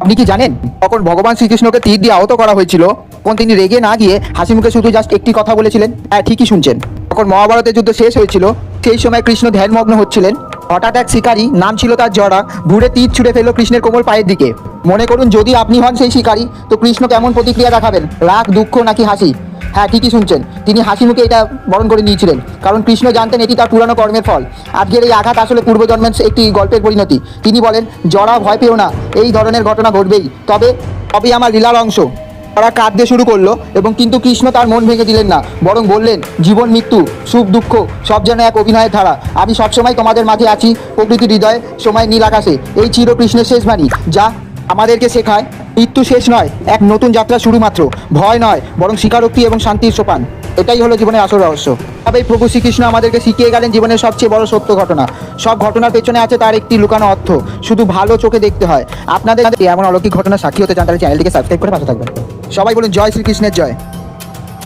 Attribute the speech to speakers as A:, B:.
A: আপনি কি জানেন? তখন ভগবান শ্রীকৃষ্ণকে তীর দিয়ে আহত করা হয়েছিল। তখন তিনি রেগে না গিয়ে হাসি মুখে শুধু জাস্ট একটি কথা বলেছিলেন হ্যাঁ ঠিকই শুনছেন। তখন মহাভারতের যুদ্ধ শেষ হয়েছিল। সেই সময় কৃষ্ণ ধ্যানমগ্ন হচ্ছিলেন। হঠাৎ এক শিকারী, নাম ছিল তার জড়া ঘুরে তীর ছুড়ে ফেলো কৃষ্ণের কোমল পায়ের দিকে। মনে করুন, যদি আপনি হন সেই শিকারী, তো কৃষ্ণ কেমন প্রতিক্রিয়া দেখাবেন? রাগ, দুঃখ নাকি হাসি? হ্যাঁ ঠিকই শুনছেন। তিনি হাসি মুখে এটা বরণ করে নিয়েছিলেন। কারণ কৃষ্ণ জানতেন এটি তার পুরানো কর্মের ফল। আজকের এই আঘাত আসলে পূর্বজন্মের একটি গল্পের পরিণতি। তিনি বলেন জড়া ভয় পেও না। এই ধরনের ঘটনা ঘটবেই। তবে তবেই আমার লীলার অংশ। তারা কাঁদতে শুরু করল এবং কিন্তু কৃষ্ণ তার মন ভেঙে দিলেন না। বরং বললেন, জীবন, মৃত্যু, সুখ, দুঃখ, সব যেন এক অভিনয়ের ধারা। আমি সবসময় তোমাদের মাঝে আছি প্রকৃতি হৃদয়, সময় নীল আকাশে। এই চির কৃষ্ণের শেষ বাণী, যা আমাদেরকে শেখায়। মৃত্যু শেষ নয়, এক নতুন যাত্রা শুরু মাত্র। ভয় নয়, বরং স্বীকারোক্তি এবং শান্তির সোপান। এটাই হলো জীবনের আসল রহস্য। তবে প্রভু শ্রীকৃষ্ণ আমাদেরকে শিখিয়ে গেলেন জীবনের সবচেয়ে বড় সত্য ঘটনা। সব ঘটনার পেছনে আছে তার একটি লুকানো অর্থ। শুধু ভালো চোখে দেখতে হয়। আপনাদের এমন অলৌকিক ঘটনা সাক্ষী হতে চান তাহলে চ্যানেলটিকে সাবস্ক্রাইব করে পাশে থাকবেন। সবাই বলুন, জয় শ্রীকৃষ্ণের জয়।